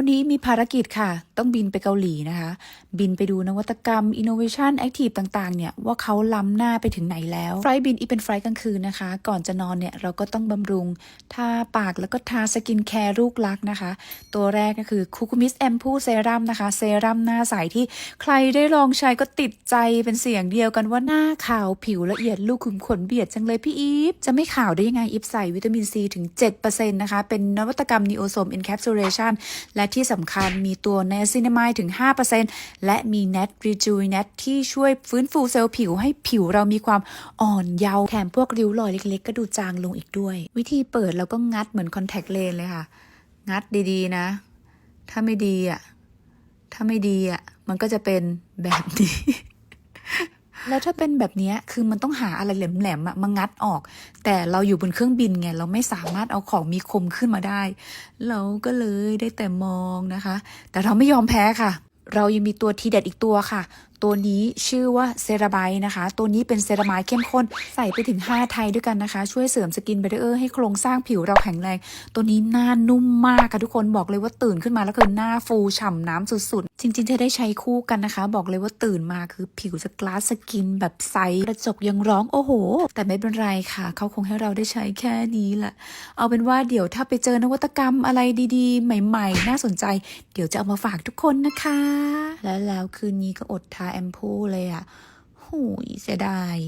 วันนี้มีภารกิจค่ะ ต้องบินไปเกาหลีนะคะ บินไปดูนวัตกรรม innovation active ต่างๆ เนี่ย ว่าเขาล้ำหน้าไปถึงไหนแล้ว ไฟล์บินอีเป็นไฟล์กลางคืนนะคะ ก่อนจะนอนเนี่ย เราก็ต้องบำรุง ทาปากแล้วก็ทาสกินแคร์ลูกรักนะคะ ตัวแรกก็คือคูคุมิสแอมพูเซรั่มนะคะ เซรั่มหน้าใสที่ใครได้ลองใช้ก็ติดใจเป็นเสียงเดียวกันว่าหน้าขาวผิวละเอียดลูกขุมขนเบียดจังเลยพี่อีฟจะไม่ขาวได้ยังไงอีฟใส่วิตามินซีถึง 7%นะคะเป็นนวัตกรรม Neosome Encapsulation และที่สำคัญมีตัว n i ซินามายถึง 5%และมีเนตรีจูยเนตที่ช่วยฟื้นฟูเซลล์ผิวให้ผิวเรามีความอ่อนเยาว์แถมพวกริ้วรอยเล็กๆ ก็ดูจางลงอีกด้วย วิธีเปิดเราก็งัดเหมือนคอนแทคเลนเลยค่ะ งัดดีๆนะ ถ้าไม่ดีอะ ถ้าไม่ดีอะ มันก็จะเป็นแบบนี้ แล้วถ้าเป็นแบบนี้คือมันต้องหาอะไรแหลมๆอะมางัดออก แต่เราอยู่บนเครื่องบินไงเราไม่สามารถเอาของมีคมขึ้นมาได้ เราก็เลยได้แต่มองนะคะ แต่เราไม่ยอมแพ้ค่ะ เรายังมีตัวทีเด็ดอีกตัวค่ะ ตัวนี้ชื่อว่าเซราไบนะคะ ตัวนี้เป็นเซรามายเข้มข้นใส่ไปถึง 5 ไทยด้วยกันนะคะ ช่วยเสริมสกินเบรเออร์ให้โครงสร้างผิวเราแข็งแรง ตัวนี้หน้านุ่มมากค่ะทุกคนบอกเลยว่าตื่นขึ้นมาแล้วคือหน้าฟูฉ่ำน้ำสุดๆ จริงๆเธอได้ใช้คู่กันนะคะ บอกเลยว่าตื่นมาคือผิวจะกลาสสกินแบบใสกระจกยังร้องโอ้โห แต่ไม่เป็นไรค่ะ เขาคงให้เราได้ใช้แค่นี้แหละเอาเป็นว่าเดี๋ยวถ้าไปเจอนวัตกรรมอะไรดีๆ ใหม่ ๆ น่าสนใจ เดี๋ยวจะเอามาฝากทุกคนนะคะ และแล้วคืนนี้ก็อดทาแอมพูเลยอะหูยเสียดาย